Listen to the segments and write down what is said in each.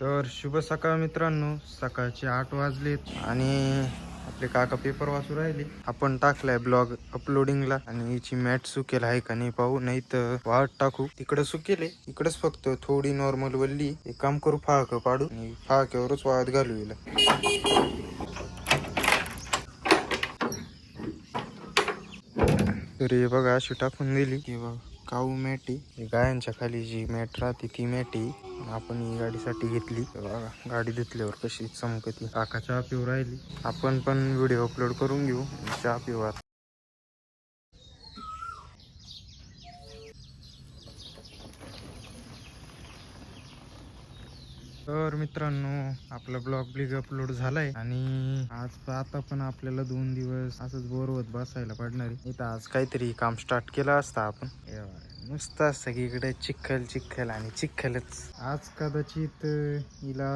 तर शुभ सकाळ मित्रांनो. सकाळचे आठ वाजलेत आणि आपले काका पेपर वाचू राहिले. आपण टाकलाय ब्लॉग अपलोडिंगला आणि हिची मॅट सुकेल आहे का नाही पाहू. नाही तर वाट टाकू. तिकडे सुकेले इकडंच फक्त थोडी नॉर्मल वल्ली. एक काम करू फाळक पाडू आणि फाळक्यावरच वाळत घालू हिला. तर हे बघा अशी टाकून दिली. की बघा. काऊ मॅटी? गायांच्या खाली जी मॅट राहते ती मॅटी आपण ही गाडीसाठी घेतली. गाडी धुतल्यावर कशी चमकती. काका चहा पिऊ राहिली. आपण पण व्हिडिओ अपलोड करून घेऊ. चहा पिऊ तर मित्रांनो आपला ब्लॉग ब्लिग अपलोड झालाय. आणि आज आता पण आपल्याला दोन दिवस असंच बोर होत बसायला पडणार आहे. इथं आज काहीतरी काम स्टार्ट केलं असतं आपण. नुसतं सगळीकडे चिखल चिखल आणि चिखलच. आज कदाचित हिला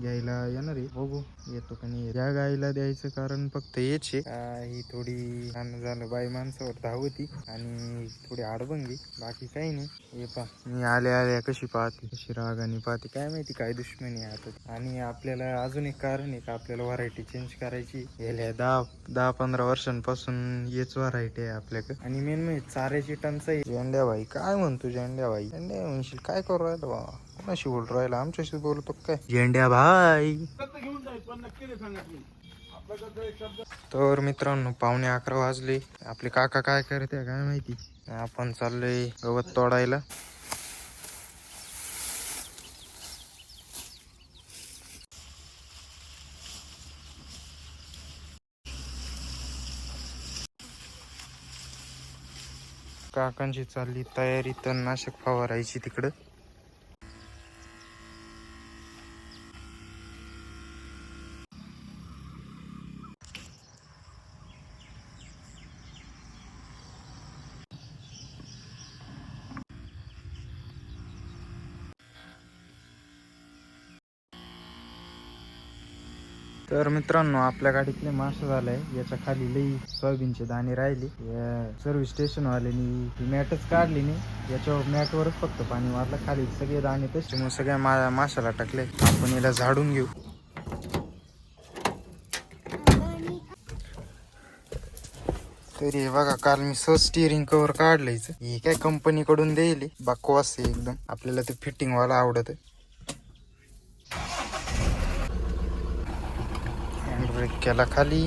घ्यायला येणार आहे. बघू येतो का नाही या गाईला द्यायचं कारण फक्त हेच आहे. ही थोडी झालं बाई माणसावर धावती आणि थोडी आडबंगी बाकी काही नाही. हे पा मी आल्या आल्या कशी पाहते. कशी रागाने पाहते. काय माहिती काय दुश्मनी आहे आता. आणि आपल्याला अजून एक कारण आहे का? आपल्याला व्हरायटी चेंज करायची गेल्या दहा दहा पंधरा वर्षांपासून हेच व्हरायटी आहे आपल्याकडे. आणि मेन म्हणजे चाऱ्याची टंचाई. द्या बाईक काय म्हणतो झेंड्या भाई? झेंड्या म्हणशील काय करू राहिला बा कोणाशी बोल राहिला? आमच्याशी बोलतो काय? झेंड्या भाई. तर मित्रांनो पावणे अकरा वाजले. आपले काका काय करते काय माहिती? आपण चाललोय गवत तोडायला. काकांची चालली तयारी तणनाशक फवारायची तिकडं. तर मित्रांनो आपल्या गाडीतले मास झालाय याच्या खाली लई सोयाबीनचे दाणे राहिले. या सर्व्हिस स्टेशन ही मॅटच काढली नाही. याच्यावर मॅटवरच फक्त पाणी मारलं. खाली सगळे दाणे तसे मग सगळ्या मा माशाला टाकले. आपण याला झाडून घेऊ. तरी हे बघा काल मी सहज स्टिअरिंग कव्हर काढलंय ही काय कंपनीकडून देईल बकवास एकदम. आपल्याला ते फिटिंग व्हायला आवडत. ब्रेक केला खाली.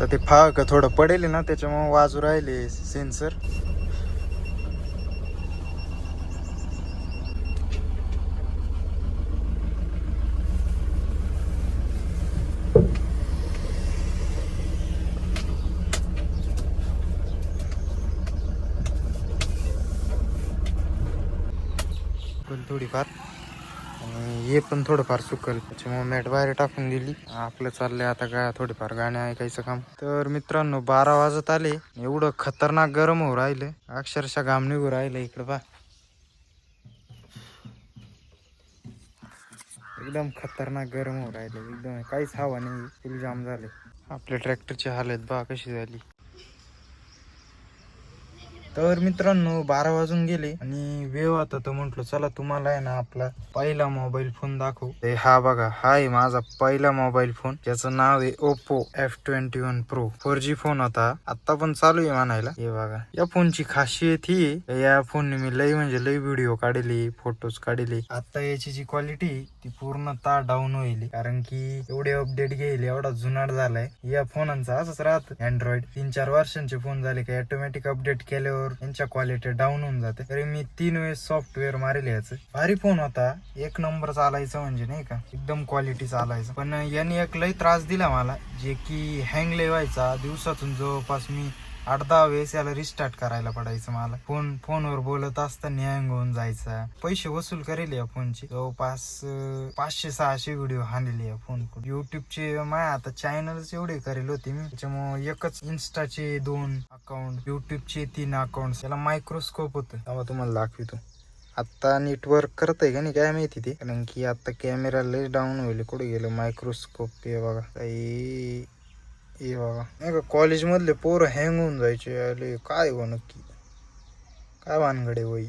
तर ते फाक थोडं पडेल ना त्याच्यामुळे वाजू राहिले सेन्सर पण थोडीफार. आणि हे पण थोडंफार सुकल. त्याच्यामुळे मॅट बाहेर टाकून दिली. आपलं चाललंय आता काय थोडीफार गाणे ऐकायचं काम. तर मित्रांनो बारा वाजत आले. एवढं खतरनाक गरम होऊ राहिलं अक्षरशः घाम निघू राहिलं इकडं पा एकदम खतरनाक गरम होऊ राहिलं एकदम काहीच हवा नाही. फुल जाम झाले आपल्या ट्रॅक्टरची हालत बा कशी झाली. तर मित्रांनो बारा वाजून गेले आणि वेळ आता तर म्हंटल चला तुम्हाला आहे ना आपला पहिला मोबाईल फोन दाखवू. ए हा बघा हा आहे माझा पहिला मोबाईल फोन त्याचं नाव आहे Oppo F twenty one pro four G phone होता. आता पण चालू आहे म्हणायला. हे बघा या फोनची खासियत ही या या फोनने मी लई म्हणजे लई व्हिडिओ काढले फोटोज काढले. आता याची जी क्वालिटी ती पूर्णतः डाऊन होईल. कारण की एवढे अपडेट घेईल एवढा जुनाट झालाय. या फोनांचा असंच राहत. अँड्रॉइड तीन चार वर्षांचे फोन झाले की ऑटोमॅटिक अपडेट केल्यावर त्यांच्या क्वालिटी डाऊन होऊन जाते. तरी मी तीन वेळेस सॉफ्टवेअर मारेल याचं. भारी फोन होता. एक नंबर चालायचं म्हणजे नाही का? एकदम क्वालिटी चालायचं. पण यांनी एक लई त्रास दिला मला. जे की हँग लेवायचा व्हायचा. दिवसातून जवळपास मी आठ दहा वेळेस याला रिस्टार्ट करायला पडायचं मला. फोन फोनवर बोलत असताना हँग होऊन जायचा. पैसे वसूल करेल या फोनचे. जवळपास पाचशे सहाशे व्हिडिओ हाणलेले या फोन युट्यूबचे माया आता चॅनलच एवढे करेल होते मी. त्याच्यामुळे एकच इन्स्टाचे दोन अकाउंट युट्यूबचे तीन अकाउंट याला मायक्रोस्कोप होतं. तेव्हा तुम्हाला दाखवितो. आता नेटवर्क करत आहे का नाही काय माहिती ते? कारण की आता कॅमेरा लय डाऊन होईल कुठे गेलं? मायक्रोस्कोप हे बघा. काही हे बघा नाही का कॉलेज मधले पोरं हँग होऊन जायचे अरे काय हो नक्की? काय वानगडे वही?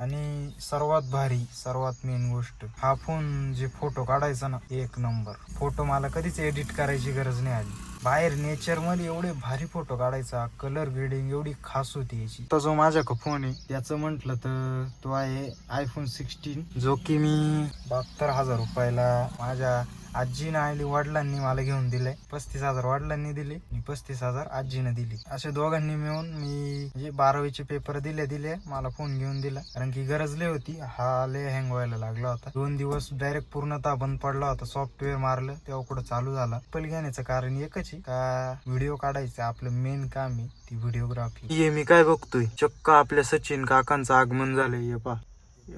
आणि सर्वात भारी सर्वात मेन गोष्ट हा फोन जे फोटो काढायचा ना एक नंबर फोटो मला कधीच एडिट करायची गरज नाही आली. बाहेर नेचरमध्ये एवढे भारी फोटो काढायचा कलर ग्रेडिंग एवढी खास होती याची. तर जो माझ्या फोन आहे त्याचं म्हटलं तर तो आहे आयफोन सिक्स्टीन जो की मी बहात्तर हजार रुपयाला माझ्या आजीनं आली वडिलांनी मला घेऊन दिलंय. पस्तीस हजार वडिलांनी दिले आणि पस्तीस हजार आजीनं दिली. असे दोघांनी मिळून मी म्हणजे बारावीचे पेपर दिले दिले मला फोन घेऊन दिला. कारण की गरज लय होती. हा लय हँग व्हायला लागला होता. दोन दिवस डायरेक्ट पूर्णतः बंद पडला होता. सॉफ्टवेअर मारलं तेव्हा कुठं चालू झाला. पल घेण्याचं कारण एकच आहे का व्हिडिओ काढायचं आपलं मेन काम आहे ती व्हिडिओग्राफी ये मी काय बघतोय? चक्क आपल्या सचिन काकांचं आगमन झालंय. ये येपा ये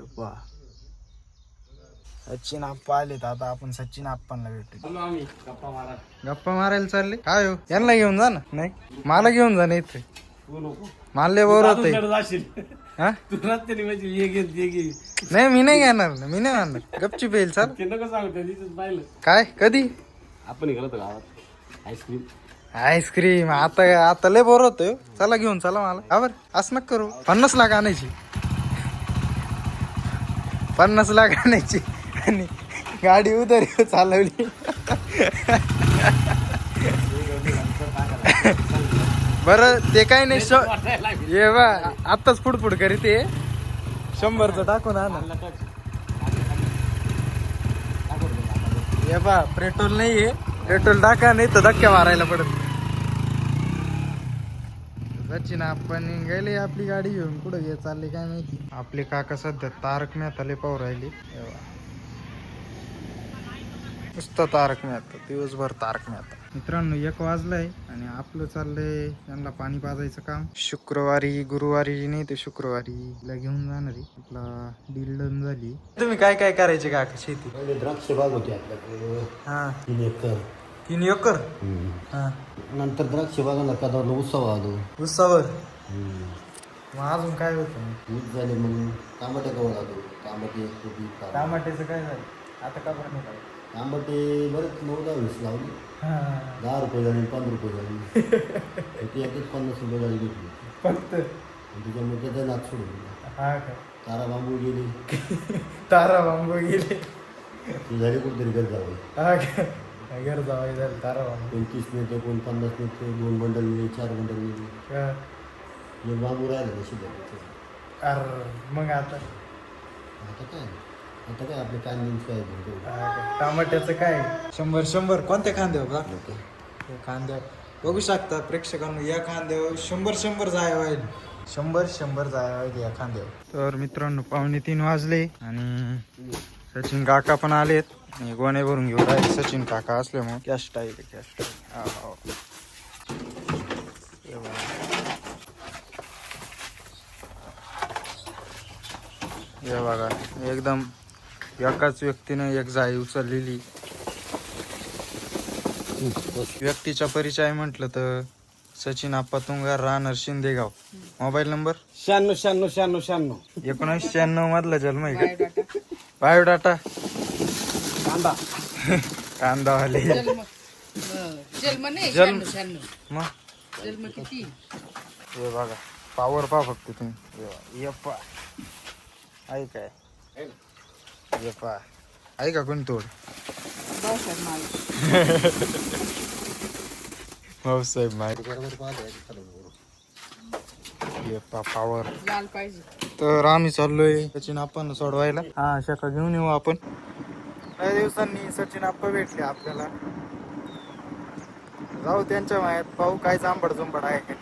सचिन आप्पा आलेत आता आपण सचिन आप्पांना भेटू गप्पा मारायला चालले? काय हो? यांना घेऊन जा ना. नाही? मला घेऊन जा ना इथे. मला लय बोर होतंय. हा? नाही मी नाही घेणार. ना मी नाही मारणार गपची पेल चाल. काय? कधी? आपण होतो गावात. आईस्क्रीम आईस्क्रीम आता आता लय बोर होतोय हो. चला घेऊन चला मला. बरं असं नका करू. पन्नास लाख आणायची. पन्नास लाख आणायची. आणि गाडी उदर चालवली. बरं ते काय नाही श- ये बा आत्ताच फुडफुड करीत आहे शंभरचं टाकून आणा. ये बा पेट्रोल नाहीये पेट्रोल टाका नाही तर धक्का मारायला पडत. सचिन आपण गेले आपली गाडी घेऊन. कुठं घे चालली काय माहिती? आपले काका सध्या तारक मेहताले पाहू राहिले. हे. नुसतं तारक मेहता दिवसभर तारक मेहता. मित्रांनो एक वाजलंय आणि आपलं चाललंय यांना पाणी पाजायचं काम. शुक्रवारी गुरुवारी नाही तर शुक्रवारी. ला घेऊन जाणार. आहे आपला डील डन झाली. तुम्ही काय काय करायचे काका शेती? पहिले द्राक्ष बाग होती आपल्याकडे. हा. तीन एकर. तीन एकर? हा. नंतर द्राक्ष बागाला कदा उत्सव आलो. उसावर मग अजून काय होतं? मीठ झाले मग तांबटे गवळ आलो. तांबटे कोबी कारला. टमाट्याचं काय झालं? आता का बरं नाही काय तांबटे बरेच नऊ दहा वीस लावली. हा. दहा रुपये झाली पंधरा रुपये झाली. ती एकच पन्नास रुपये झाली घेतली फक्त? आणि त्याच्यामुळे त्याचा नाच सोडून दिला. हा का? तारा बांबू गेली. तारा बांबू गेले. ती झाली कुठेतरी घर जावं हा का? घर जावाय झालं तारा बांबू. कोण तीस मिनिटं कोण पन्नास मिनिटं दोन बंडल गेले चार बंडल गेले हा. एक बांबू राहिला द्यायचं अर मग आता? आता काय? आता काय आपले कांदे सोयाबीन. हा. टमाट्याचं काय? शंभर शंभर. कोणत्या खांद्यावर का या खांद्यावर बघू शकता प्रेक्षकांना या खांद्यावर शंभर शंभर जाय व्हायला शंभर शंभर जाय व्हायला या खांद्यावर तर मित्रांनो पावणे तीन वाजले आणि सचिन काका पण आलेत. आणि गोणे भरून घेऊन राहिले. सचिन काका असल्यामुळे. कॅश टाईल कॅश टाईल हे बघा एकदम एकाच व्यक्तीने एक जाळी उचललेली. व्यक्तीचा परिचय म्हटलं तर सचिन आप्पा तुंगार राहणार शिंदेगाव. Mobile number? शहाण्णव शहाण्णव शहाण्णव शहाण्णव. एकोणीसशे शहाण्णव मधला जन्म आहे का? बायोडाटा. कांदा. कांदावाले जन्म. जन्म नाही मग जन्म किती? हे बघा पावर पा फक्त तुम्ही. हे पा आहे ये पा आहे का कोणी तोड भाऊसाहेब माहिती ये पा पावर लाल पाहिजे तर आम्ही चाललोय सचिन आपण सोडवायला हा शाखा घेऊन येऊ आपण काही दिवसांनी सचिन आप्पा भेटले आपल्याला जाऊ त्यांच्या मायात पाहू काय जांभड जुंबड आहे का.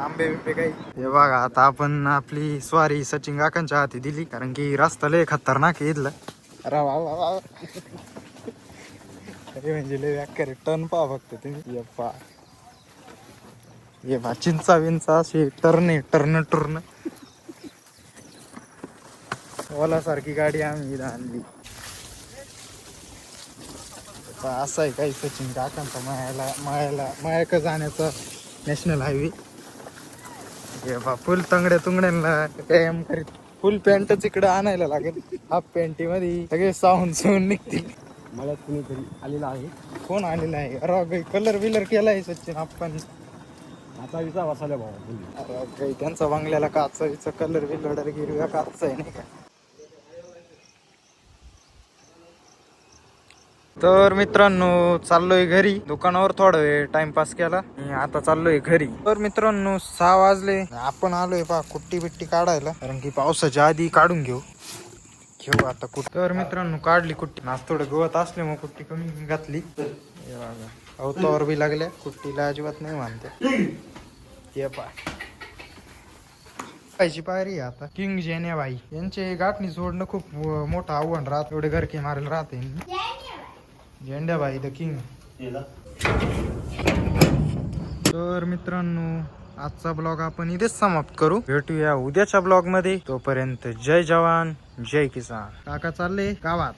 आंबे बिंबे काही. हे बघा आता आपण आपली स्वारी सचिन काकांच्या हाती दिली कारण की रस्ता लय खतरनाक आहे इथला. अरे वा म्हणजे लय व्याकर टर्न पहा फक्त तुम्ही. ये पहा. ये बा चिंचा विंचा असे टर्न टर्न टर्न ओला सारखी गाडी आम्ही आणली. असं आहे काही सचिन काकांचा मायाला मायाला मायाक जाण्याचा नॅशनल हायवे हे बा फुल तंगड्या तुंगड्यांना कायम करीत. फुल पॅन्टच इकडे आणायला लागेल. हाफ पॅन्टी मध्ये सगळे साहून सहून निघतील. मला कुणीतरी आलेला आहे. कोण आलेला आहे? अरे कलर बिलर केलाय सचिन आपण. आता विचा वाचायला भाऊ. अरे काही त्यांचा बंगल्याला काचा कलर बिलर गिरव्या काचा आहे नाही का? तर मित्रांनो चाललोय घरी. दुकानावर थोडा वेळ टाइमपास केला. आता चाललोय घरी. तर मित्रांनो सहा वाजले. आपण आलोय पा कुट्टी बिट्टी काढायला. कारण की पावसाच्या आधी काढून घेऊ. घेऊ आता कुठ तर मित्रांनो काढली कुट्टी. आज थोडं गवत असले मग कुट्टी कमी घातली. हे बघा. अवतावर बी लागल्या. कुट्टीला अजिबात नाही मानते. ये पाय पाहिजे पायरी आता. किंग जेने बाई. यांचे गाठणी सोडणं खूप मोठं आव्हान राहत. एवढे घरके मारायला राहते. झेंड्याबाई द किंग. तर मित्रांनो आजचा ब्लॉग आपण इथेच समाप्त करू. भेटूया उद्याच्या ब्लॉगमध्ये तोपर्यंत जय जवान जय किसान. काका चालले गावात.